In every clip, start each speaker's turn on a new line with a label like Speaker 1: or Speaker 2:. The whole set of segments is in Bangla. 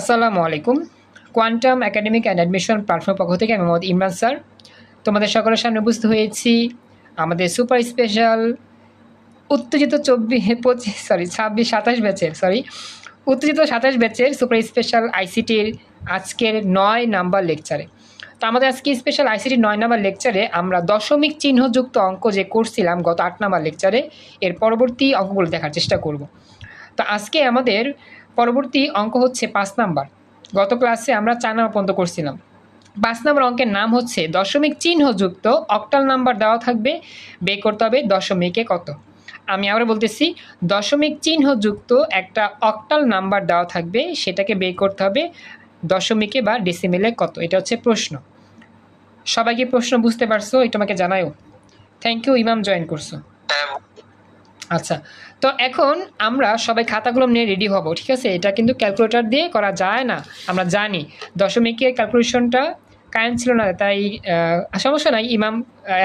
Speaker 1: আসসালামু আলাইকুম। Quantum academic and admission platform পক্ষ থেকে আমি মোহাম্মদ ইমরান স্যার। তোমাদের সকলের সামনে উপস্থিত হয়েছি। আমাদের সুপার স্পেশাল উত্তেজিত চব্বিশ পঁচিশ সরি ছাব্বিশ, সাতাশ ব্যাচের সরি উত্তেজিত সাতাশ ব্যাচের সুপার স্পেশাল আইসিটির আজকের নয় নাম্বার লেকচারে। তো আমাদের আজকে স্পেশাল আইসিটি নয় নাম্বার লেকচারে আমরা দশমিক চিহ্নযুক্ত অঙ্ক যে করছিলাম গত আট নাম্বার লেকচারে, এর পরবর্তী অঙ্কগুলো দেখার চেষ্টা করব। তো আজকে আমাদের পরবর্তী অঙ্ক হচ্ছে পাঁচ নাম্বার। গত ক্লাসে আমরা চার নাম্বার পর্যন্ত করছিলাম। পাঁচ নাম্বার অঙ্কের নাম হচ্ছে দশমিক চিহ্নযুক্ত অক্টাল নাম্বার দেওয়া থাকবে বের করতে হবে দশমিকে কত। আমি আবার বলতেছি দশমিক চিহ্নযুক্ত একটা অক্টাল নাম্বার দেওয়া থাকবে সেটাকে বের করতে হবে দশমিকে বা ডেসিমেলে কত। এটা হচ্ছে প্রশ্ন। সবাইকে প্রশ্ন বুঝতে পারছ? এটা আমাকে জানায়ও। থ্যাংক ইউ ইমাম জয়েন করছ।
Speaker 2: হ্যাঁ
Speaker 1: আচ্ছা তো এখন আমরা সবাই খাতাগুলো নিয়ে রেডি হব, ঠিক আছে? এটা কিন্তু ক্যালকুলেটর দিয়ে করা যায় না, আমরা জানি। দশমিকের ক্যালকুলেশনটা কারেন্ট ছিল না, তাই সমস্যা নাই, ইমাম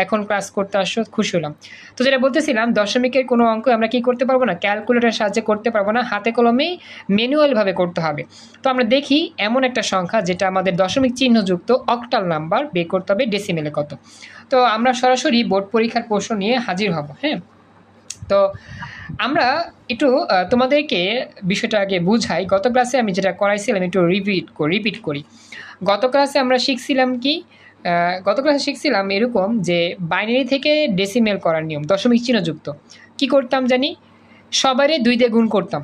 Speaker 1: এখন ক্লাস করতে আসো, খুশি হলাম। তো যেটা বলতেছিলাম, দশমিকের কোনো অঙ্ক আমরা কি করতে পারব না? ক্যালকুলেটরের সাহায্যে করতে পারব না, হাতে কলমেই ম্যানুয়ালভাবে করতে হবে। তো আমরা দেখি, এমন একটা সংখ্যা যেটা আমাদের দশমিক চিহ্নযুক্ত অক্টাল নাম্বার বের করতে হবে ডেসিমেলে কত। তো আমরা সরাসরি বোর্ড পরীক্ষার প্রশ্ন নিয়ে হাজির হব হ্যাঁ? তো আমরা একটু তোমাদেরকে বিষয়টা আগে বুঝাই। গত ক্লাসে আমি যেটা করাইছিলাম, একটু রিপিট রিপিট করি। গত ক্লাসে আমরা শিখছিলাম কি গত ক্লাসে শিখছিলাম এরকম যে বাইনারি থেকে ডেসিমেল করার নিয়ম, দশমিক চিহ্নযুক্ত কি করতাম জানি? সবারই দুই দিয়ে গুণ করতাম।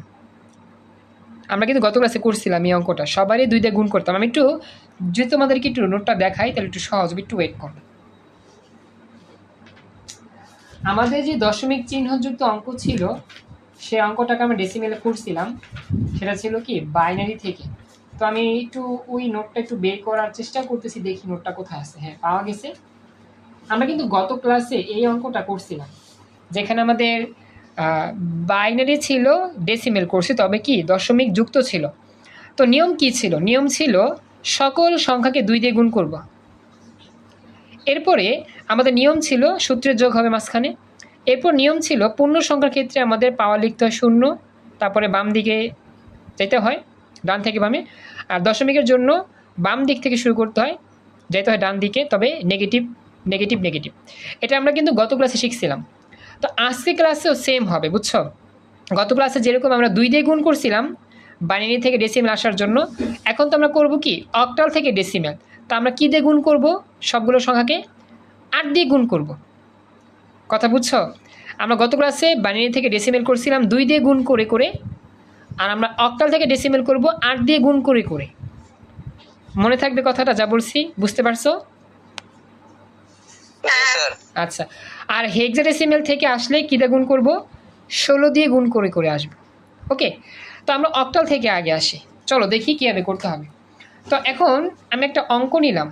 Speaker 1: আমরা কিন্তু গত ক্লাসে করছিলাম এই অঙ্কটা। সবারই দুই দিয়ে গুণ করতাম। আমি একটু, যদি তোমাদেরকে একটু নোটটা দেখাই, তাহলে একটু সহজ একটু ওয়েট করো। আমাদের যে দশমিক চিহ্নযুক্ত অঙ্ক ছিল, সে অঙ্কটাকে আমি ডেসিমেলে করছিলাম সেটা ছিল কি? বাইনারি থেকে। তো আমি একটু ওই নোটটা একটু বের করার চেষ্টা করতেছি, দেখি নোটটা কোথায় আছে। হ্যাঁ পাওয়া গেছে। আমরা কিন্তু গত ক্লাসে এই অঙ্কটা করছিলাম, যেখানে আমাদের বাইনারি ছিল ডেসিমেল করছি, তবে কি দশমিক যুক্ত ছিল। তো নিয়ম কি ছিল? নিয়ম ছিল সকল সংখ্যাকে দুই দিয়ে গুণ করব। এরপরে আমাদের নিয়ম ছিল, সূত্রের যোগ হবে মাঝখানে। এরপর নিয়ম ছিল, পূর্ণ সংখ্যার ক্ষেত্রে আমাদের পাওয়া লিখতে হয় শূন্য, তারপরে বাম দিকে যেতে হয়, ডান থেকে বামে। আর দশমিকের জন্য বাম দিক থেকে শুরু করতে হয়, যেতে হয় ডান দিকে, তবে নেগেটিভ নেগেটিভ নেগেটিভ এটা আমরা কিন্তু গত ক্লাসে শিখছিলাম। তো আজকে ক্লাসেও সেম হবে, বুঝছ? গত ক্লাসে যেরকম আমরা দুই দিয়ে গুণ করছিলাম, বাইনারি থেকে ডেসিমেল আসার জন্য, এখন তো আমরা করব কি অক্টাল থেকে ডেসিমেল তো আমরা কী দিয়ে গুণ করব? সবগুলো সংখ্যাকে আট দিয়ে গুণ করব। কথা বুঝছ? আমরা গত ক্লাসে বাইনারি থেকে ডেসিমেল করছিলাম দুই দিয়ে গুণ করে করে আর আমরা অক্টাল থেকে ডেসিমেল করব আট দিয়ে গুণ করে করে। মনে থাকবে কথাটা যা বলছি বুঝতে পারছ? আচ্ছা আর হেক্সাডেসিমেল থেকে আসলে কী দিয়ে গুণ করব? ষোলো দিয়ে গুণ করে করে আসব। ওকে তো আমরা অক্টাল থেকে আগে আসি। চলো দেখি কীভাবে করতে হবে। তো এখন আমি একটা অঙ্ক নিলাম।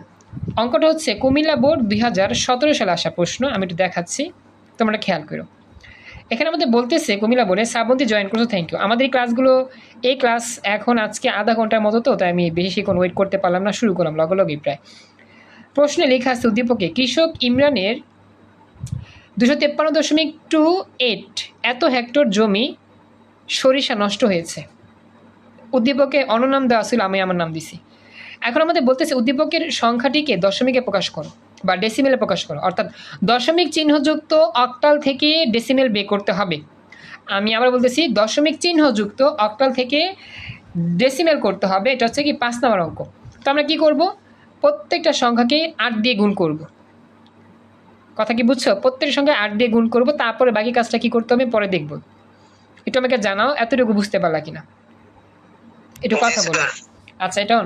Speaker 1: অঙ্কটা হচ্ছে কুমিল্লা বোর্ড দুই হাজার সতেরো সালে আসা প্রশ্ন। আমি একটু দেখাচ্ছি। তোমরা খেয়াল করো। এখানে আমাদের বলতেছে কুমিল্লা বোর্ডে শ্রাবন্তী জয়েন করছ থ্যাংক ইউ আমাদের এই ক্লাসগুলো, এই ক্লাস এখন আজকে আধা ঘণ্টার মতো তো, তাই আমি বেশি বেশিক্ষণ ওয়েট করতে পারলাম না, শুরু করলাম লগলগই প্রায়। প্রশ্নে লেখা আছে উদ্দীপকে, কৃষক ইমরানের দুশো তেপ্পান্ন দশমিক টু এইট এত হেক্টর জমি সরিষা নষ্ট হয়েছে। উদ্দীপকে অননাম দেওয়া ছিল, আমি আমার নাম দিছি। এখন আমাদের বলতেছে উদ্দীপকের সংখ্যাটিকে দশমিকে প্রকাশ করো বা ডেসিমেলে প্রকাশ করো। অর্থাৎ দশমিক চিহ্নযুক্ত অক্টাল থেকে ডেসিমেল বে করতে হবে। আমি আবার বলতেছি দশমিক চিহ্নযুক্ত অক্টাল থেকে ডেসিমেল করতে হবে। এটা হচ্ছে কি পাঁচ নম্বর অঙ্ক। তো আমরা কি করব? প্রত্যেকটা সংখ্যাকে আট দিয়ে গুণ করব। কথা কি বুঝছ? প্রত্যেকটা সংখ্যায় আট দিয়ে গুণ করব তারপরে বাকি কাজটা কি করতে হবে? পরে দেখব। একটু আমাকে জানাও এতটুকু বুঝতে পারলা কিনা? একটু কথা বলো। আচ্ছা এটা।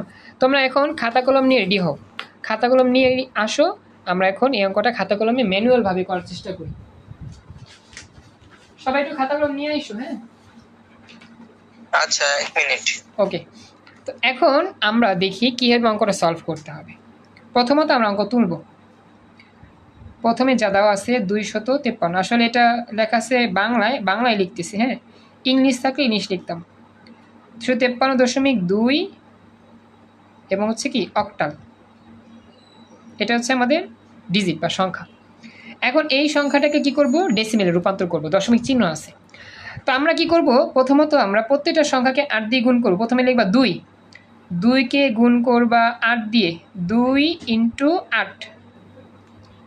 Speaker 1: তোমরা এখন খাতা কলম নিয়ে রেডি হও। খাতা কলম নিয়ে আসো আমরা এখন এই অঙ্কটা খাতা কলমে ম্যানুয়াল ভাবে করার চেষ্টা করি। সবাই একটু খাতা কলম নিয়ে আইসো হ্যাঁ?
Speaker 2: আচ্ছা এক মিনিট
Speaker 1: ওকে তো এখন আমরা দেখি কীভাবে অঙ্কটা সলভ করতে হবে। প্রথমত আমরা অঙ্ক তুলব। প্রথমে যা দেওয়া আছে দুইশত তেপ্পান্ন। আসলে এটা লেখা আছে বাংলায় বাংলায় লিখতেছি হ্যাঁ? ইংলিশ থাকলে ইংলিশ লিখতাম। দুশো তেপ্পান্ন দশমিক দুই এবং হচ্ছে কি অক্টাল এটা হচ্ছে আমাদের ডিজিট বা সংখ্যা। এখন এই সংখ্যাটাকে কি করব? ডেসিমেলে রূপান্তর করব, দশমিক চিহ্ন আছে। তো আমরা কি করব? প্রথমত আমরা প্রত্যেকটা সংখ্যাকে আট দিয়ে গুণ করব। প্রথমে লিখবা দুই। দুইকে গুণ করবা আট দিয়ে। দুই ইন্টু আট।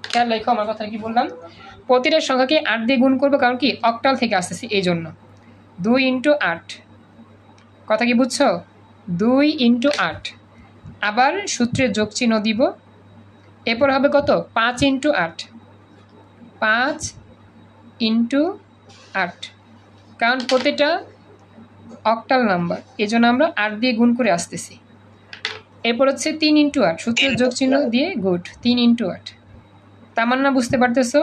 Speaker 1: খেয়াল লেখো আমার কথা কি বললাম? প্রতিটা সংখ্যাকে আট দিয়ে গুণ করব কারণ কি? অক্টাল থেকে আসতেছি এই জন্য। দুই ইন্টু আট। কথা কি বুঝছ? দুই ইন্টু আট। আবার সূত্রের যোগ চিহ্ন দিব। এরপর হবে কত? পাঁচ ইন্টু আট। পাঁচ ইন্টু আট। কারণ প্রতিটা অক্টাল নাম্বার, এই জন্য আমরা আট দিয়ে গুণ করে আসতেছি। এরপর হচ্ছে তিন ইন্টু আট সূত্রের যোগ চিহ্ন দিয়ে গুড, তিন ইন্টু আট। তামান্না, বুঝতে পারতেছো?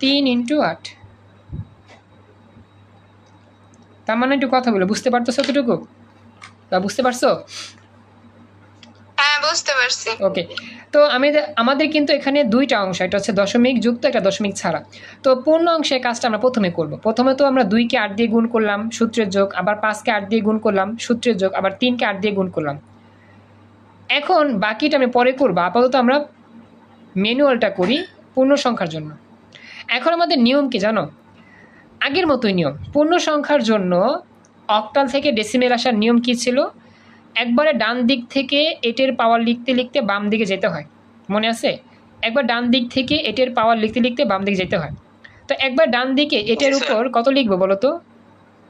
Speaker 1: তিন ইন্টু আট। তামান্না, একটু কথা বলো, বুঝতে পারতেছো কতটুকু? বা বুঝতে পারছ?
Speaker 3: বুঝতে পারছি।
Speaker 1: ওকে তো আমি আমাদের কিন্তু এখানে দুইটা অংশ, এটা হচ্ছে দশমিক যুক্ত একটা দশমিক ছাড়া। তো পূর্ণ অংশে কাজটা আমরা প্রথমে করব। প্রথমে তো আমরা দুইকে আট দিয়ে গুণ করলাম, সূত্রের যোগ, আবার পাঁচকে আট দিয়ে গুণ করলাম, সূত্রের যোগ, আবার তিনকে আট দিয়ে গুণ করলাম। এখন বাকিটা আমি পরে করব। আপাতত আমরা ম্যানুয়ালটা করি পূর্ণ সংখ্যার জন্য। এখন আমাদের নিয়ম কি জানো? আগের মতোই নিয়ম। পূর্ণ সংখ্যার জন্য অক্টাল থেকে ডেসিমেল আসার নিয়ম কী ছিল? একবারে ডান দিক থেকে এটের পাওয়ার লিখতে লিখতে বাম দিকে যেতে হয়। মনে আছে? একবার ডান দিক থেকে এটের পাওয়ার লিখতে লিখতে বাম দিকে যেতে হয়। তো একবার ডান দিকে এটের উপর কত লিখব বলো তো?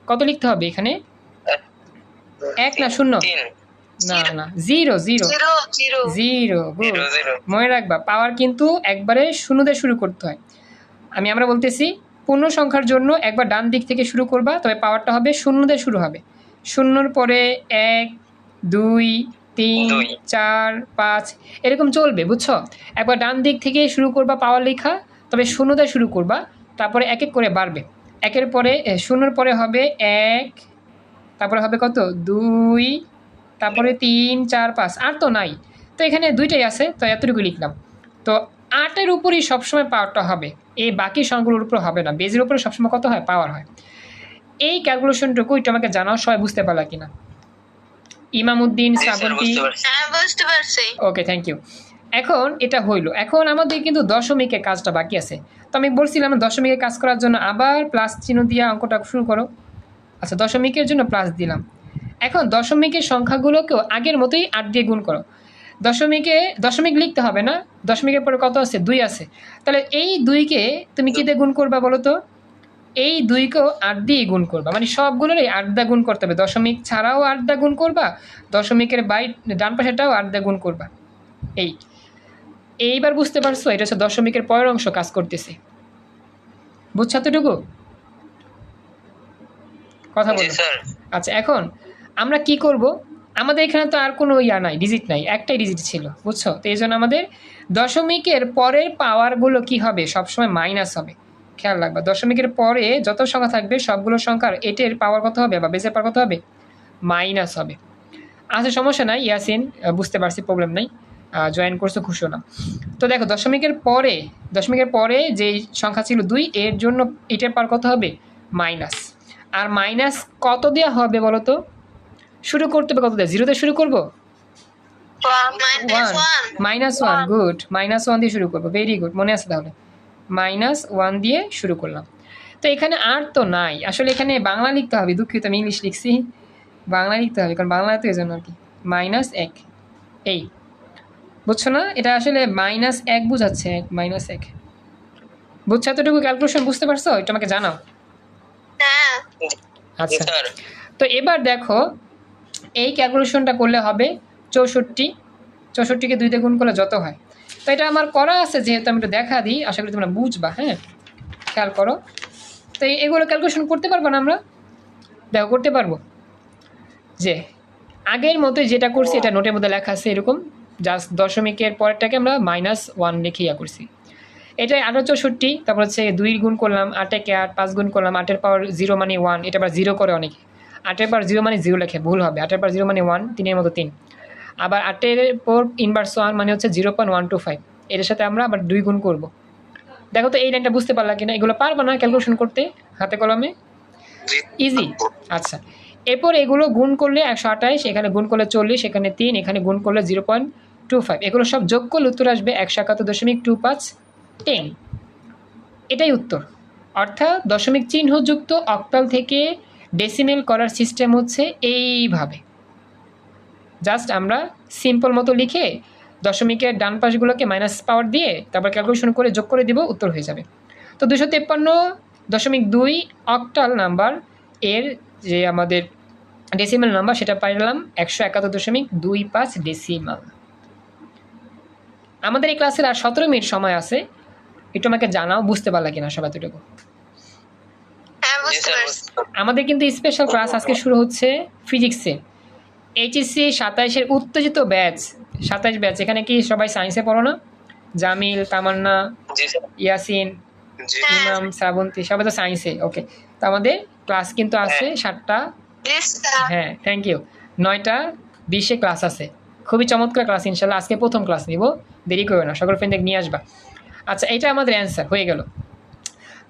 Speaker 1: কত লিখতে হবে এখানে? এক না শূন্য? না না zero zero.
Speaker 3: Zero zero.
Speaker 1: Zero
Speaker 2: zero zero.
Speaker 1: মনে রাখবা পাওয়ার কিন্তু একবারে শূন্য দিয়ে শুরু করতে হয়। আমি আমরা বলতেছি পূর্ণ সংখ্যার জন্য একবার ডান দিক থেকে শুরু করবা তবে পাওয়ারটা হবে শূন্য দিয়ে শুরু হবে। শূন্যর পরে এক দুই তিন চার পাঁচ এরকম চলবে বুঝছ? একবার ডান দিক থেকে শুরু করবা পাওয়ার লেখা তবে শূন্য দিয়ে শুরু করবা তারপরে এক এক করে বাড়বে। একের পরে শূন্যর পরে হবে এক তারপরে হবে কত? দুই তারপরে তিন চার পাঁচ আর তো নাই। তো এখানে দুইটাই আছে তো এতটুকু লিখলাম। তো আটের উপরই সবসময় পাওয়ারটা হবে। এই বাকি সংখ্যাগুলোর উপর হবে না। বেজের উপরে সবসময় কত হয়? পাওয়ার হয়। এই ক্যালকুলেশনটুকু একটু আমাকে জানাও সবাই বুঝতে পারলা কিনা? ইমামউদ্দিন শ্রাবন্তী
Speaker 2: বুঝতে পারছি।
Speaker 3: হ্যাঁ
Speaker 1: ওকে থ্যাংক ইউ এখন এটা হইল। এখন আমাদের কিন্তু দশমিকের কাজটা বাকি আছে। তো আমি বলছিলাম দশমিকের কাজ করার জন্য আবার প্লাস চিহ্ন দিয়ে অঙ্কটা শুরু করো। আচ্ছা দশমিকের জন্য প্লাস দিলাম। এখন দশমিকের সংখ্যাগুলোকেও আগের মতোই আট দিয়ে গুণ করো। দশমিকে দশমিক লিখতে হবে না। দশমিকের পরে কত আছে? দুই আছে। তাহলে এই দুইকে তুমি কী দিয়ে গুণ করবা বলো তো? এই দুইকেও আট দিয়ে গুণ করবা। মানে সবগুলোরই আট দা গুণ করতে হবে। দশমিক ছাড়াও আট দা গুণ করবা দশমিকের বাই ডান পাশেটাও আট দা গুণ করবা। এই। এইবার বুঝতে পারছ এটা হচ্ছে দশমিকের পরের অংশ কাজ করতেছে। বুঝছ এতটুকু? কথা বলো।
Speaker 2: স্যার।
Speaker 1: আচ্ছা এখন আমরা কি করব? আমাদের এখানে তো আর কোনো ইয়া নাই ডিজিট নাই। একটাই ডিজিট ছিল বুঝছ? তো এই জন্য আমাদের দশমিকের পরের পাওয়ারগুলো কি হবে? সবসময় মাইনাস হবে। খেয়াল রাখবা। দশমিকের পরে যত সংখ্যা থাকবে সবগুলো সংখ্যার এটের পাওয়ার কত হবে বা বেসের পাওয়ার কত হবে? মাইনাস হবে। আচ্ছা সমস্যা নাই ইয়াসিন বুঝতে পারছি প্রবলেম নাই। জয়েন করছ খুশি না তো দেখো দশমিকের পরে দশমিকের পরে যে সংখ্যা ছিল দুই এর জন্য এটার পাওয়ার কত হবে? মাইনাস আর মাইনাস কত দেওয়া হবে বলো তো শুরু করতে হবে কত দিয়ে? জিরোতে শুরু করব?
Speaker 3: One
Speaker 1: minus one good minus one দিয়ে শুরু করব। ভেরি গুড মনে আছে তাহলে? মাইনাস ওয়ান দিয়ে শুরু করলাম। তো এখানে আর তো নাই। আসলে এখানে বাংলা লিখতে হবে দুঃখিত আমি ইংলিশ লিখছি। বাংলা লিখতে হবে কারণ বাংলা তো এই জন্য আর কি। মাইনাস এক। এই। বুঝছ না? এটা আসলে মাইনাস এক বোঝাচ্ছে এক মাইনাস এক। বুঝছ এতটুকু ক্যালকুলেশন বুঝতে পারছ? এটা আমাকে জানাও।
Speaker 3: হ্যাঁ।
Speaker 1: আচ্ছা। তো এবার দেখো এই ক্যালকুলেশনটা করলে হবে চৌষট্টি। চৌষট্টিকে দুই দিয়ে গুণ করলে যত হয়? তো এটা আমার করা আছে, যেহেতু আমি একটু দেখা দিই, আশা করি তোমরা বুঝবা হ্যাঁ? খেয়াল করো। তো এগুলো ক্যালকুলেশন করতে পারব না আমরা? দেখো, করতে পারব। যে, আগের মতোই যেটা করছি, এটা নোটের মধ্যে লেখা আছে এরকম। জাস্ট দশমিকের পরেরটাকে আমরা মাইনাস ওয়ান লিখে ইয়া করছি। এটা আরও চৌষট্টি, তারপর হচ্ছে দুই গুণ করলাম, আটেকে আট, পাঁচ গুণ করলাম, আটের পাওয়ার জিরো মানে ওয়ান এটা আবার জিরো করে অনেকে। আটের পাওয়ার জিরো মানে জিরো লেখে, ভুল হবে। আটের পাওয়ার জিরো মানে ওয়ান তিনের মতো তিন। আবার আটের পর ইনভার্স ওয়ান মানে হচ্ছে zero point one two five এর সাথে আমরা আবার দুই গুণ করব। দেখো তো এই লাইনটা বুঝতে পারলা কিনা? এগুলো পারব না ক্যালকুলেশন করতে? হাতে কলমে? ইজি আচ্ছা। এরপর এগুলো গুণ করলে একশো আঠাইশ, এখানে গুণ করলে চল্লিশ, এখানে তিন, এখানে গুণ করলে জিরো পয়েন্ট টু ফাইভ এগুলো সব যোগ করলে উত্তর আসবে একশো একাত্তর দশমিক টু পাঁচ টেন এটাই উত্তর। অর্থাৎ দশমিক চিহ্নযুক্ত অক্টাল থেকে ডেসিমেল করার সিস্টেম হচ্ছে এইভাবে। জাস্ট আমরা সিম্পল মতো লিখে দশমিকের ডান পাশগুলোকে মাইনাস পাওয়ার দিয়ে তারপর ক্যালকুলেশন করে যোগ করে দিব উত্তর হয়ে যাবে। তো দুশো তেপ্পান্ন দশমিক দুই অক্টাল নাম্বার এর যে আমাদের ডেসিমাল নাম্বার সেটা পাইলাম একশো একাত্তর দশমিক দুই পাঁচ ডেসিমাল আমাদের এই ক্লাসের আর সতেরো মিনিট সময় আছে। একটু আমাকে জানাও বুঝতে পারলা কিনা সব এতটুকু?
Speaker 3: হ্যাঁ পারছি।
Speaker 1: আমাদের কিন্তু স্পেশাল ক্লাস আজকে শুরু হচ্ছে ফিজিক্সে এইচএসসি সাতাইশের উত্তেজিত ব্যাচ সাতাইশ ব্যাচ এখানে কি সবাই সায়েন্সে পড়ো না? জামিল তামান্না ইয়াসিন
Speaker 3: হ্যাঁ।
Speaker 1: ইমাম শ্রাবন্তী সবাই তো সায়েন্সে ওকে তো আমাদের ক্লাস কিন্তু আছে সাতটা। হ্যাঁ থ্যাংক ইউ নয়টা বিশে ক্লাস আছে। খুবই চমৎকার ক্লাস ইনশাল্লাহ আজকে প্রথম ক্লাস নিব। দেরি করবে না সকল ফ্রেন্ডদের নিয়ে আসবা। আচ্ছা এটা আমাদের অ্যান্সার হয়ে গেল।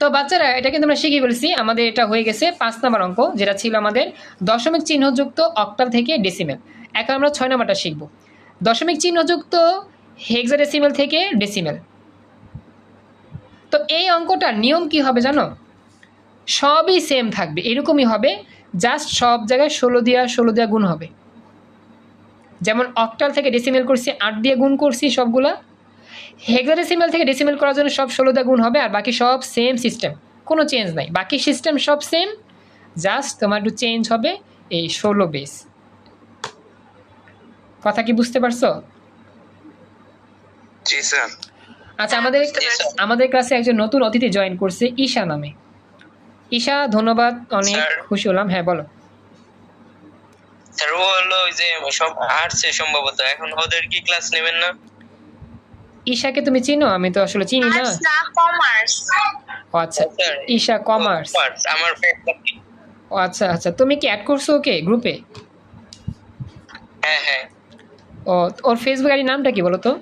Speaker 1: তো বাচ্চারা, এটা কিন্তু আমরা শিখে ফেলছি আমাদের এটা হয়ে গেছে পাঁচ নম্বর অঙ্ক, যেটা ছিল আমাদের দশমিক চিহ্নযুক্ত অক্টাল থেকে ডেসিমেল এখন আমরা ছয় নম্বরটা শিখব। দশমিক চিহ্নযুক্ত হেক্সাডেসিমেল থেকে ডেসিমেল তো এই অঙ্কটার নিয়ম কি হবে জানো? সবই সেম থাকবে, এরকমই হবে জাস্ট সব জায়গায় ষোলো দিয়া ষোলো দিয়া গুণ হবে। যেমন অক্টাল থেকে ডেসিমেল করছি, আট দিয়ে গুণ করছি সবগুলা হেক্সাডেসিমেল থেকে ডেসিমেল করার জন্য সব ষোলো দিয়ে গুণ হবে আর বাকি সব সেম সিস্টেম কোনো চেঞ্জ নাই। বাকি সিস্টেম সব সেম জাস্ট তোমার একটু চেঞ্জ হবে এই ষোলো বেস কথা কি বুঝতে পারছ? আচ্ছা আমাদের আমাদের ক্লাসে একজন নতুন অতিথি জয়েন করছে ঈশা নামে। ঈশা ধন্যবাদ অনেক খুশি হলাম। হ্যাঁ বলো।
Speaker 2: স্যার ও হলো ওই যে সব আর্টসে সম্ভবত। এখন ওদের কি ক্লাস নেবেন না?
Speaker 1: ঈশাকে তুমি চিনো? আমি তো আসলে চিনি না।
Speaker 3: কমার্স
Speaker 1: ও আচ্ছা
Speaker 2: স্যার
Speaker 1: ঈশা কমার্স
Speaker 2: কমার্স আমার
Speaker 1: ও আচ্ছা আচ্ছা তুমি কি অ্যাড করছ ওকে গ্রুপে
Speaker 2: হ্যাঁ হ্যাঁ।
Speaker 1: ও ওর ফেসবুক আইডি নামটা কি বলো তো?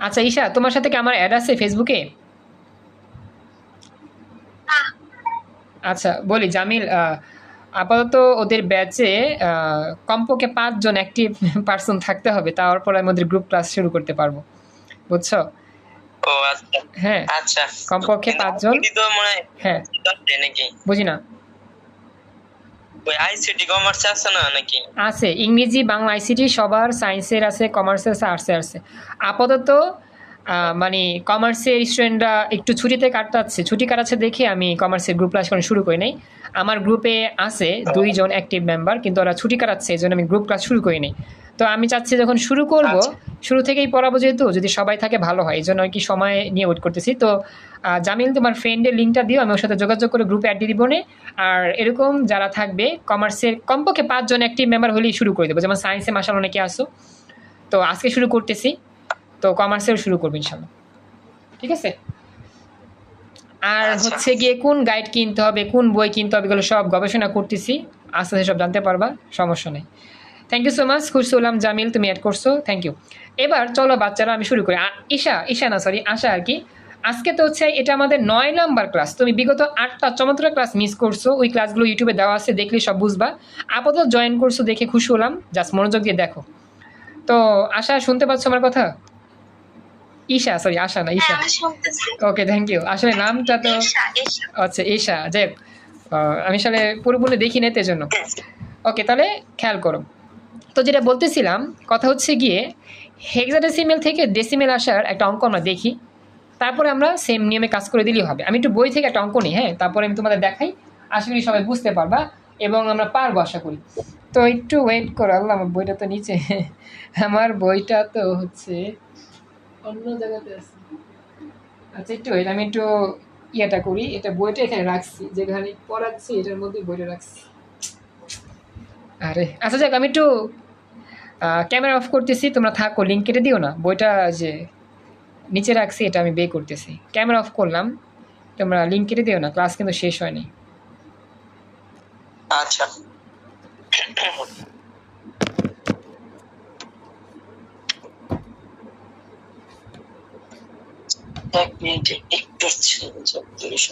Speaker 1: আচ্ছা ঈশা তোমার সাথে কি আমার অ্যাড আছে ফেসবুকে আচ্ছা বলি জামিল আহ, আপাতত ওদের ব্যাচে কমপক্ষে পাঁচজন অ্যাক্টিভ পার্সন থাকতে হবে তারপর আমি ওদের গ্রুপ ক্লাস শুরু করতে পারব। বুঝছ?
Speaker 2: ও আচ্ছা।
Speaker 1: হ্যাঁ
Speaker 2: আচ্ছা।
Speaker 1: কমপক্ষে পাঁচজন।
Speaker 2: মনে হ্যাঁ
Speaker 1: বুঝি না।
Speaker 2: ওই আইসিটি কমার্স আছে না নাকি?
Speaker 1: আছে ইংরেজি বাংলা আইসিটি সবার সায়েন্সের আছে কমার্সের আছে আর্টসের আছে। আপাতত মানে কমার্সের স্টুডেন্টরা একটু ছুটিতে কাটাচ্ছে ছুটি কাটাচ্ছে দেখে আমি কমার্সের গ্রুপ ক্লাস করা শুরু করি নাই। আমার গ্রুপে আছে দুইজন অ্যাক্টিভ মেম্বার কিন্তু ওরা ছুটি কাটাচ্ছে এই জন্য আমি গ্রুপ ক্লাস শুরু করি নাই তো আমি চাচ্ছি যখন শুরু করব
Speaker 2: আচ্ছা।
Speaker 1: শুরু থেকেই পড়াবো যেহেতু যদি সবাই থাকে ভালো হয় এই জন্য আর কি সময় নিয়ে ওয়েট করতেছি। তো জামিল তোমার ফ্রেন্ডের লিঙ্কটা দিও আমি ওর সাথে যোগাযোগ করে গ্রুপে অ্যাড দিয়ে দিব নে। আর এরকম যারা থাকবে কমার্সের কমপক্ষে পাঁচজন অ্যাক্টিভ মেম্বার হলেই শুরু করে দেবো যেমন সায়েন্সে মাসাল অনেকে আসো তো আজকে শুরু করতেছি তো কমার্সেও শুরু করব ইনশাল্লাহ ঠিক আছে? আর
Speaker 2: আচ্ছা।
Speaker 1: হচ্ছে গিয়ে কোন গাইড কিনতে হবে কোন বই কিনতে হবে এগুলো সব গবেষণা করতেছি। আস্তে আস্তে সব জানতে পারবা সমস্যা নেই। থ্যাংক ইউ সো মাচ খুশি হলাম। জামিল তুমি অ্যাড করছ থ্যাংক ইউ এবার চলো বাচ্চারা আমি শুরু করি। ঈশা ঈশা না সরি আশা আর কি। আজকে তো হচ্ছে এটা আমাদের নয় নাম্বার ক্লাস তুমি বিগত আটটা চমৎকার ক্লাস মিস করছ। ওই ক্লাসগুলো ইউটিউবে দেওয়া আছে দেখলে সব বুঝবা। আপাতত জয়েন করছ দেখে খুশি হলাম। জাস্ট মনোযোগ দিয়ে দেখো। তো আশা শুনতে পাচ্ছ আমার কথা? ঈশা সরি আশা না ঈশা ওকে থ্যাংক ইউ আসলে নামটা তো আচ্ছা ঈশা যাই আমি আসলে পুরোপুরি দেখি নাই জন্য ওকে তাহলে খেয়াল করো। তো যেটা বলতেছিলাম কথা হচ্ছে গিয়ে হেক্সাডেসিমেল থেকে ডেসিমেল আসার একটা অঙ্ক আমরা দেখি। তারপরে আমরা সেম নিয়মে কাজ করে দিলেই হবে। আমি একটু বই থেকে একটা অঙ্ক নিই হ্যাঁ? তারপরে আমি তোমাদের দেখাই। আশা করি সবাই বুঝতে পারবা এবং আমরা পারব আশা করি। তো একটু ওয়েট করো আল্লাহ আমার বইটা তো নিচে। আমার বইটা তো হচ্ছে অন্য জায়গাতে আছে। আচ্ছা একটু wait, আমি একটু ইয়েটা করি। এটা বইটা এখানে রাখছি যেখানে পড়াচ্ছি এটার মধ্যে বইটা রাখছি। আরে আচ্ছা যাক আমি একটু ক্যামেরা অফ করতেছি তোমরা থাকো লিঙ্ক কেটে দিও না। বইটা যে নিচে রাখছি এটা আমি বে করতেছি। ক্যামেরা অফ করলাম তোমরা লিঙ্ক কেটে দিও না ক্লাস কিন্তু শেষ হয়নি।
Speaker 2: আচ্ছা। এক মিনিট একটু চব্বিশ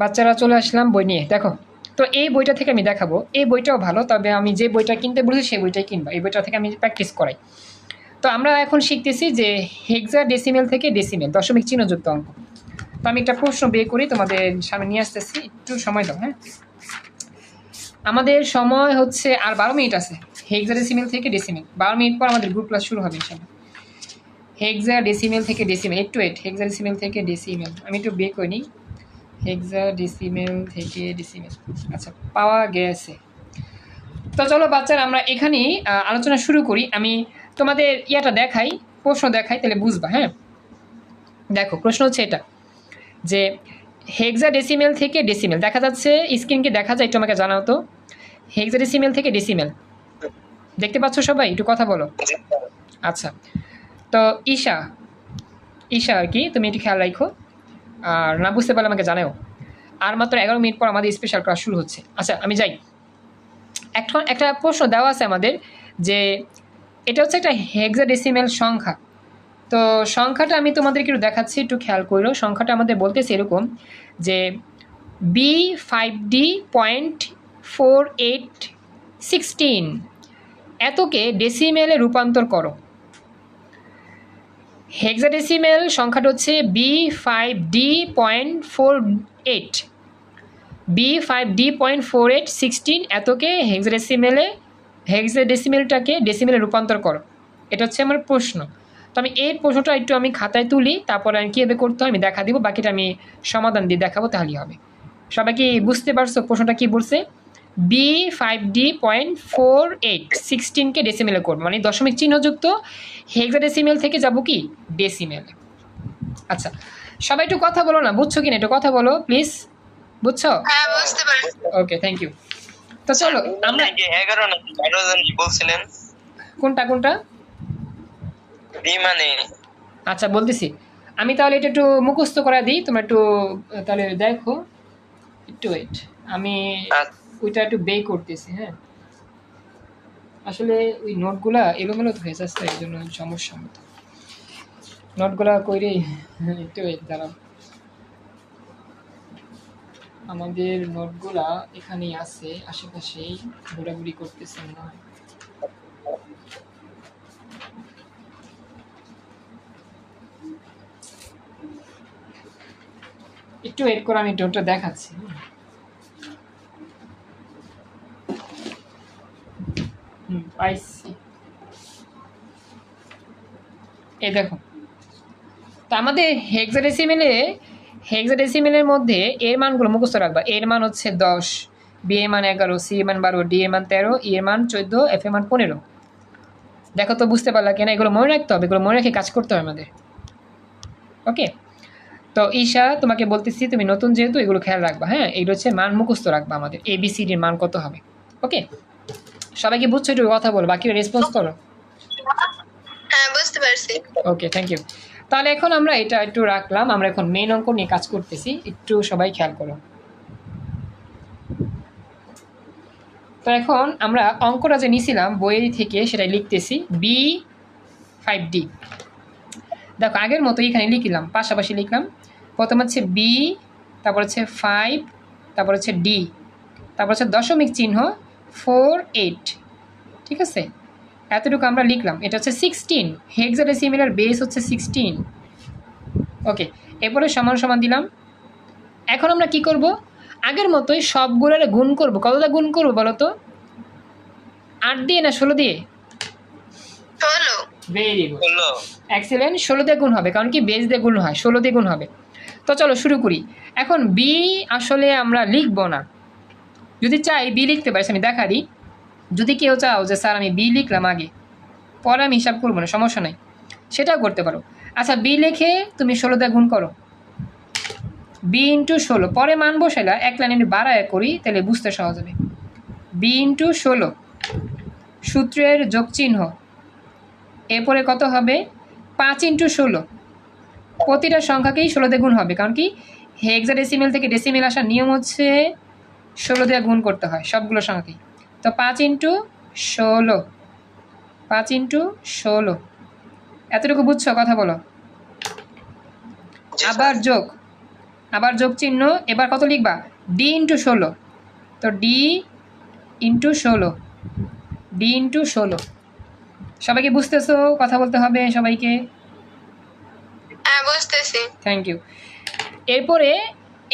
Speaker 1: বাচ্চারা চলে আসলাম বই নিয়ে, দেখো। তো এই বইটা থেকে আমি দেখাবো। এই বইটাও ভালো, তবে আমি যে বইটা কিনতে বলেছি সেই বইটাই কিনবো। এই বইটা থেকে আমি প্র্যাকটিস করাই। তো আমরা এখন শিখতেছি যে হেক্সা ডেসিমেল থেকে ডেসিমেল দশমিক চিহ্নযুক্ত অঙ্ক। তো আমি একটা প্রশ্ন বের করি, তোমাদের সামনে নিয়ে আসতেছি। একটু সময় দাও হ্যাঁ? আমাদের সময় হচ্ছে আর বারো মিনিট আছে। হেক্সা ডেসিমেল থেকে ডেসিমেল বারো মিনিট পর আমাদের গ্রুপ ক্লাস শুরু হবে ইনশাল্লাহ হেক্সা ডেসিমেল থেকে ডেসিমেল একটু ওয়েট হেক্সা ডেসিমেল থেকে ডেসিমেল আমি একটু বের করে নিই। হেক্সা ডেসিমেল থেকে ডেসিমেল আচ্ছা পাওয়া গেছে। তো চলো বাচ্চারা, আমরা এখানেই আলোচনা শুরু করি। আমি তোমাদের ইয়াটা দেখাই, প্রশ্ন দেখাই, তাহলে বুঝবা হ্যাঁ? দেখো, প্রশ্ন হচ্ছে এটা, যে হেক্সা ডেসিমেল থেকে ডেসিমেল দেখা যাচ্ছে স্ক্রিনকে দেখা যায়, একটু আমাকে জানাও তো। হেক্সা ডেসিমেল থেকে ডেসিমেল দেখতে পাচ্ছ সবাই? একটু কথা বলো। আচ্ছা তো ঈশা ঈশা আর কি, তুমি একটু খেয়াল রাখো। আর না বুঝতে পারলে আমাকে জানাও আর মাত্র এগারো মিনিট পর আমাদের স্পেশাল ক্লাস শুরু হচ্ছে। আচ্ছা আমি যাই। এখন একটা প্রশ্ন দেওয়া আছে আমাদের যে, এটা হচ্ছে একটা হেক্সাডেসিমেল সংখ্যা। তো সংখ্যাটা আমি তোমাদেরকে একটু দেখাচ্ছি, একটু খেয়াল করো সংখ্যাটা আমাদের বলতেছে এরকম যে B five D point four eight sixteen এতকে ডেসিমেলে রূপান্তর করো। হেক্সাডেসিমেল সংখ্যাটা হচ্ছে B five D point four eight B five D point four eight sixteen এতকে হেক্সাডেসিমেলে হেক্সাডেসিমেলটাকে ডেসিমেলে রূপান্তর করো। এটা হচ্ছে আমার প্রশ্ন। তো আমি এই প্রশ্নটা একটু আমি খাতায় তুলি, তারপর আমি কীভাবে করতে হয় আমি দেখা দিব, বাকিটা আমি সমাধান দিয়ে দেখাবো, তাহলেই হবে। সবাই কি বুঝতে পারছ প্রশ্নটা কি বলছে? B five D point four eight সিক্সটিনকে ডেসিমেলে করব। মানে দশমিক চিহ্নযুক্ত হেক্সাডেসিমেল থেকে যাব কি? ডেসিমেল আচ্ছা সবাই একটু কথা বলো না বুঝছ কিনা? একটু কথা বলো প্লিজ বুঝছ?
Speaker 3: হ্যাঁ
Speaker 1: ওকে থ্যাংক ইউ তো চলো আমরা
Speaker 2: যে এগারো না বারো জন বলছিলেন?
Speaker 1: কোনটা কোনটা?
Speaker 2: বি মানে?
Speaker 1: আচ্ছা বলতেছি। আমি তাহলে এটা একটু মুখস্থ করা দিই তোমরা একটু তাহলে দেখো। একটু ওয়েট আমি
Speaker 2: আচ্ছা।
Speaker 1: ওইটা একটু বে করতেছি হ্যাঁ। আসলে ওই নোটগুলা এলোমেলো তো হয়ে যাচ্ছে, এই জন্য সমস্যা মতো। নোটগুলা কইরে একটু ওয়েট, দাঁড়াও। আমাদের নোটগুলা এখানেই আছে, আশেপাশেই ঘোরাঘুরি করতেছে না একটু ওয়েট করে আমি নোটটা দেখাচ্ছি হুম পাইছি এই দেখো। তো আমাদের হেক্সাডেসিমেলে হেক্সাডেসিমেলের মধ্যে এর মানগুলো মুখস্থ রাখবা। এর মান হচ্ছে দশ বি এর মান এগারো সি এর মান বারো ডি এর মান তেরো ই এর মান চোদ্দ এফ এর মান পনেরো। দেখো তো বুঝতে পারলা কেন, এগুলো মনে রাখতে হবে, এগুলো মনে রেখে কাজ করতে হবে আমাদের। ওকে তো ঈশা, তোমাকে বলতেছি, তুমি নতুন যেহেতু এগুলো খেয়াল রাখবা হ্যাঁ? এগুলো হচ্ছে মান মুখস্থ রাখবা আমাদের। এ বি সি ডির মান কত হবে? ওকে সবাই কি বুঝছ একটু কথা বলো বাকি রেসপন্স করো।
Speaker 3: হ্যাঁ বুঝতে পারছি।
Speaker 1: ওকে থ্যাংক ইউ তাহলে এখন আমরা এটা একটু রাখলাম আমরা এখন মেন অঙ্ক নিয়ে কাজ করতেছি একটু সবাই খেয়াল করো। তো এখন আমরা অঙ্কটা যে নিছিলাম বই থেকে সেটাই লিখতেছি বি ফাইভ ডি দেখো আগের মতো এখানে লিখলাম পাশাপাশি লিখলাম। প্রথম হচ্ছে বি তারপর হচ্ছে ফাইভ তারপর হচ্ছে ডি তারপর হচ্ছে দশমিক চিহ্ন ফোর এইট ঠিক আছে? এতটুকু আমরা লিখলাম। এটা হচ্ছে সিক্সটিন হেক্সাডেসিমিলার বেস হচ্ছে সিক্সটিন ওকে এরপরে সমান সমান দিলাম। এখন আমরা কি করব? আগের মতোই সবগুলোর গুণ করব। কতটা গুণ করব বলো তো? আট দিয়ে না ষোলো দিয়ে? ভেরি গুড এক্সেলেন্ট ষোলো। দিয়ে গুণ হবে কারণ কি বেস দিয়ে গুণ হয় ষোলো দিয়ে গুণ হবে। তো চলো শুরু করি। এখন বি আসলে আমরা লিখব না। যদি চাই বি লিখতে পারিস, আমি দেখা দিই। যদি কেউ চাও যে, স্যার, আমি বি লিখলাম আগে, পরে আমি হিসাব করব না, সমস্যা নাই। সেটাও করতে পারো। আচ্ছা বি লিখে তুমি ষোলো দিয়ে গুণ করো। বি ইন্টু ষোলো, পরে মান বসাইলা, এক লাইন বাড়ায় করি, তাহলে বুঝতে সহজ হবে। বি ইন্টু ষোলো, সূত্রের যোগ চিহ্ন এরপরে কত হবে? পাঁচ ইন্টু ষোলো, প্রতিটা সংখ্যাকেই ষোলোতে গুণ হবে। কারণ কি? হেক্সা ডেসিমেল থেকে ডেসিমেল আসার নিয়ম হচ্ছে ষোলো দিয়ে গুণ করতে হয় সবগুলো সংখ্যাকেই। তো পাঁচ ইন্টু ষোলো পাঁচ ইন্টু ষোলো। এতটুকু বুঝছ? কথা বলো। আবার যোগ আবার যোগ চিহ্ন এবার কত লিখবা? ডি ইন্টু ষোলো। তো ডি ইন্টু ষোলো ডি ইন্টু ষোলো। সবাইকে বুঝতেছো? কথা বলতে হবে সবাইকে?
Speaker 3: হ্যাঁ বুঝতেছি।
Speaker 1: থ্যাংক ইউ এরপরে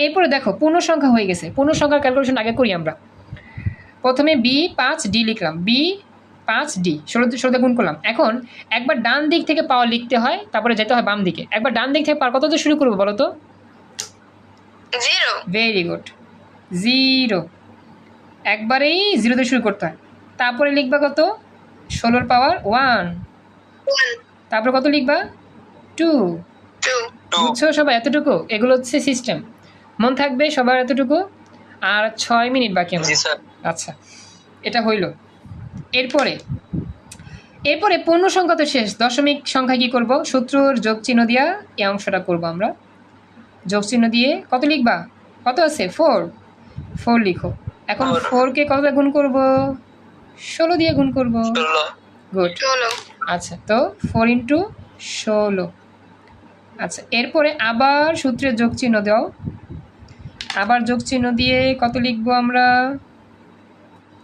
Speaker 1: এরপরে দেখো পূর্ণ সংখ্যা হয়ে গেছে। পূর্ণ সংখ্যার ক্যালকুলেশন আগে করি আমরা। প্রথমে বি পাঁচ ডি লিখলাম। বি পাঁচ ডি ষোলো ষোলোতে গুণ করলাম। এখন একবার ডান দিক থেকে পাওয়ার লিখতে হয় তারপরে যেতে হয় বাম দিকে। একবার ডান দিক থেকে পাওয়ার কত শুরু করব বলো তো?
Speaker 3: জিরো
Speaker 1: ভেরি গুড জিরো একবারেই জিরো দিয়ে শুরু করতে হয়। তারপরে লিখবা কত? ষোলোর পাওয়ার ওয়ান তারপরে কত লিখবা? টু বুঝছ সবাই এতটুকু? এগুলো হচ্ছে সিস্টেম মন থাকবে সবার এতটুকু আর ছয় মিনিট বাকি আমার। আচ্ছা এটা হইল। এরপরে এরপরে পূর্ণ সংখ্যা তো শেষ দশমিক সংখ্যা কি করব? সূত্রর যোগ চিহ্ন দিয়া এই অংশটা করব আমরা। যোগ চিহ্ন দিয়ে কত লিখবা? কত আছে? ফোর ফোর লিখো। এখন ফোরকে কত গুণ করব? ষোলো দিয়ে গুণ করব। গুড আচ্ছা তো ফোর ইন্টু ষোলো। আচ্ছা এরপরে আবার সূত্রের যোগ চিহ্ন দাও। আবার যোগ চিহ্ন দিয়ে কত লিখব আমরা?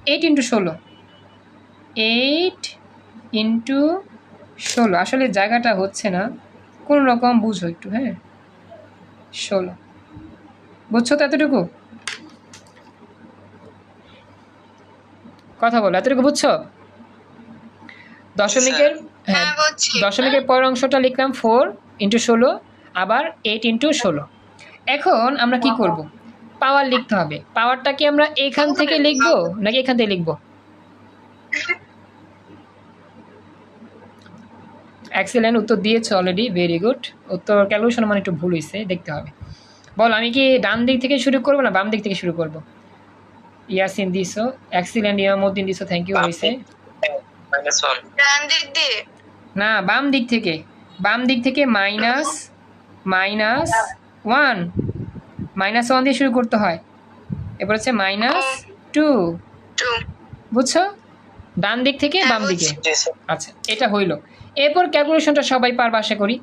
Speaker 1: এইট ইন্টু ষোলো। এইট ইন্টু ষোলো। আসলে জায়গাটা হচ্ছে না। কোন রকম বুঝো একটু হ্যাঁ? ষোলো। বুঝছ তো এতটুকু? কথা বলো এতটুকু বুঝছ? দশমিকের হ্যাঁ
Speaker 3: হ্যাঁ
Speaker 1: দশমিকের পরের অংশটা লিখলাম ফোর ইন্টু ষোলো আবার এইট ইন্টু ষোলো। এখন আমরা কি করব? পাওয়ার লিখতে হবে। পাওয়ারটা কি আমরা এখান থেকে লিখব নাকি এখান থেকে লিখব? এক্সেলেন্ট উত্তর দিয়েছে অলরেডি ভেরি গুড উত্তর ক্যালকুলেশন মানে একটু ভুল হয়েছে দেখতে হবে। বল আমি কি ডান দিক থেকে শুরু করব না বাম দিক থেকে শুরু করব? ইয়াসিন দিছো এক্সিলেন্ট ইয়ামুদ্দিন দিছো থ্যাংক ইউ হয়েছে
Speaker 3: ডান দিক দিয়ে?
Speaker 1: না বাম দিক থেকে। বাম দিক থেকে minus minus one minus one দিয়ে শুরু করতে হয়। এরপর হচ্ছে মাইনাস টু। বুঝছ? ডান দিক থেকে
Speaker 3: হ্যাঁ,
Speaker 1: বাম দিকে। আচ্ছা এটা হইল। এরপর ক্যালকুলেশনটা সবাই পারবে আশা করি।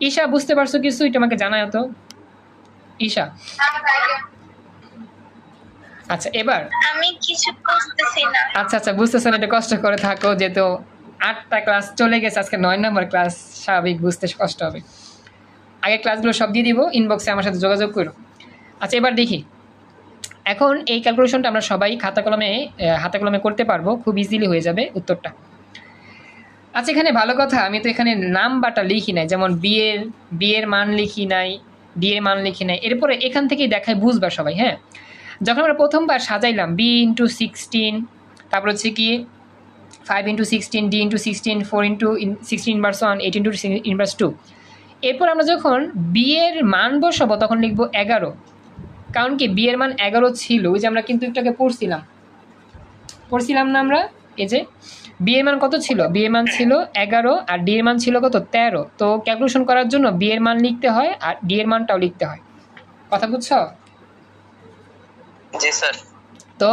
Speaker 1: ঈশা বুঝতে পারছ কিছু এটা আমাকে জানায় তো। ঈশা। আচ্ছা এবার?
Speaker 3: আমি কিছু বুঝতেছি না।
Speaker 1: আচ্ছা আচ্ছা বুঝতেছেন এটা কষ্ট করে থাকো যেহেতু আটটা ক্লাস চলে গেছে আজকে নয় নম্বর ক্লাস স্বাভাবিক বুঝতে কষ্ট হবে। আগে ক্লাসগুলো সব দিয়ে দিব ইনবক্সে আমার সাথে যোগাযোগ করো। আচ্ছা এবার দেখি। এখন এই ক্যালকুলেশনটা আমরা সবাই খাতা কলমে হাতে কলমে করতে পারব, খুব ইজিলি হয়ে যাবে উত্তরটা। আচ্ছা এখানে ভালো কথা, আমি তো এখানে নাম্বারটা লিখি নাই, যেমন বিয়ের বিয়ের মান লিখি নাই এর মান লিখি নাই, এরপরে এখান থেকেই দেখায় বুঝবা সবাই হ্যাঁ? যখন আমরা প্রথমবার সাজাইলাম বি ইন্টু সিক্সটিন তারপর হচ্ছে কি five into sixteen D into sixteen four into sixteen inverse one eight into inverse two এরপর আমরা যখন বিয়ের মান বসাবো, তখন লিখব এগারো। কারণ কি বি এর মান এগারো ছিল ওই যে আমরা কিন্তু একটাকে পড়ছিলাম। পড়ছিলাম না আমরা? এই যে বি এর মান কত ছিল? বি এর মান ছিল এগারো আর ডি এর মান ছিল কত? তেরো। তো ক্যালকুলেশন করার জন্য বি এর মান লিখতে হয় আর ডি এর মানটাও লিখতে হয়। কথা বুঝছ?
Speaker 2: জি স্যার।
Speaker 1: তো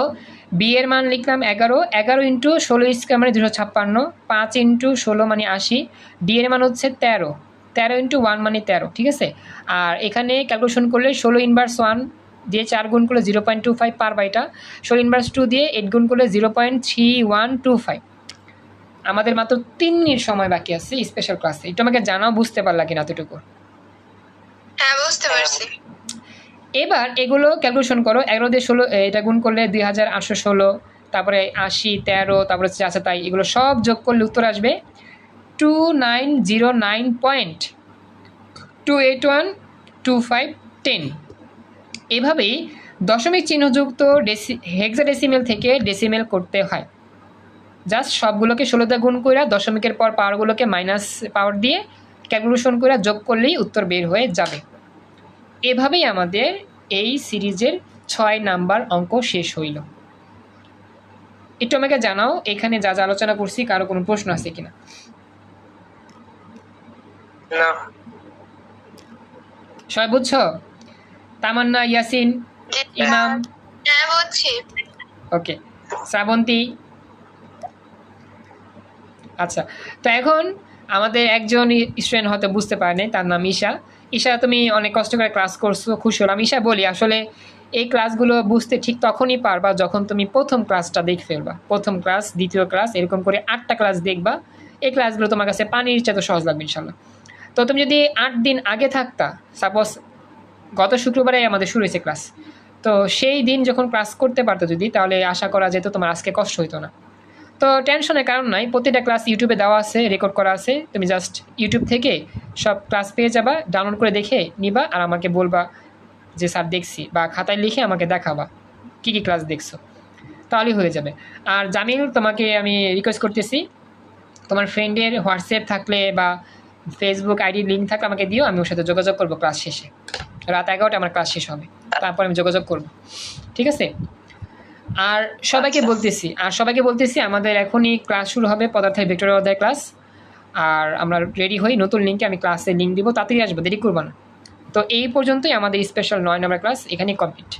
Speaker 1: বি এর মান লিখলাম এগারো এগারো ইন্টু ষোলো স্কোয়ার মানে দুশো ছাপ্পান্ন পাঁচ ইন্টু ষোলো মানে আশি ডি এর মান হচ্ছে তেরো তেরো ইন্টু ওয়ান মানে তেরো ঠিক আছে? আর এখানে ক্যালকুলেশন করলে ষোলো ইনভার্স ওয়ান দিয়ে চার গুণ করলে zero point two five per বাইটা ষোলো ইনভার্স টু দিয়ে এইট গুণ করলে zero point three one two five আমাদের মাত্র তিন মিনিট সময় বাকি আছে স্পেশাল ক্লাসে একটু আমাকে জানাও বুঝতে পারলা কিনা এতটুকু?
Speaker 3: হ্যাঁ বুঝতে পারছি।
Speaker 1: এবার এগুলো ক্যালকুলেশন করো এগারো দিয়ে ষোলো এটা গুণ করলে দুই হাজার আটশো ষোলো তারপরে আশি তেরো তারপরে আছে তাই এগুলো সব যোগ করলে উত্তর আসবে two nine zero nine point two eight one two five ten এভাবেই দশমিক চিহ্নযুক্ত ডেসি হেক্সাডেসিমেল থেকে ডেসিমেল করতে হয়। জাস্ট সবগুলোকে ষোলোতে গুণ করে দশমিকের পর পাওয়ারগুলোকে মাইনাস পাওয়ার দিয়ে ক্যালকুলেশন করে যোগ করলেই উত্তর বের হয়ে যাবে। এভাবেই আমাদের এই সিরিজের ছয় নাম্বার অঙ্ক শেষ হইল। একটু আমাকে জানাও এখানে যা যা আলোচনা করছি কারও কোনো প্রশ্ন আছে কিনা?
Speaker 2: না।
Speaker 1: সবাই বুঝছ? তামান্না ইয়াসিন ইমাম। ওকে শ্রাবন্তী। আচ্ছা তো এখন আমাদের একজন স্টুডেন্ট হয়তো বুঝতে পারেনি তার নাম ঈশা। ঈশা তুমি অনেক কষ্ট করে ক্লাস করছ খুশি হলাম। ঈশা বলি আসলে এই ক্লাসগুলো বুঝতে ঠিক তখনই পারবা যখন তুমি প্রথম ক্লাসটা দেখে ফেলবা। প্রথম ক্লাস দ্বিতীয় ক্লাস এরকম করে আটটা ক্লাস দেখবা। এই ক্লাসগুলো তোমার কাছে পানির চেয়ে তো সহজ লাগবে ইনশাল্লাহ তো তুমি যদি আট দিন আগে থাকতা সাপোজ গত শুক্রবারে আমাদের শুরু হয়েছে ক্লাস। তো সেই দিন যখন ক্লাস করতে পারতো যদি, তাহলে আশা করা যেত তোমার আজকে কষ্ট হতো না। তো টেনশনের কারণ নাই, প্রতিটা ক্লাস ইউটিউবে দেওয়া আছে রেকর্ড করা আছে, তুমি জাস্ট ইউটিউব থেকে সব ক্লাস পেয়ে যাবা ডাউনলোড করে দেখে নিবা আর আমাকে বলবা যে, স্যার, দেখছি বা খাতায় লিখে আমাকে দেখাবা, কী কী ক্লাস দেখছ। তাহলেই হয়ে যাবে। আর জামিল, তোমাকে আমি রিকোয়েস্ট করতেছি, তোমার ফ্রেন্ডের হোয়াটসঅ্যাপ থাকলে বা ফেসবুক আইডি লিঙ্ক থাকলে আমাকে দিও, আমি ওর সাথে যোগাযোগ করব ক্লাস শেষে। রাত এগারোটা আমার ক্লাস শেষ হবে। তারপর আমি যোগাযোগ করব। ঠিক আছে? আর সবাইকে
Speaker 2: আচ্ছা।
Speaker 1: বলতেছি আর সবাইকে বলতেছি আমাদের এখনই ক্লাস শুরু হবে পদার্থের ভেক্টর অধ্যায় ক্লাস। আর আমরা রেডি হই নতুন লিঙ্কে আমি ক্লাসে লিঙ্ক দিব তাড়াতাড়ি আসব দেরি করব না। তো এই পর্যন্তই আমাদের স্পেশাল নয় নম্বর ক্লাস এখানেই কমপ্লিট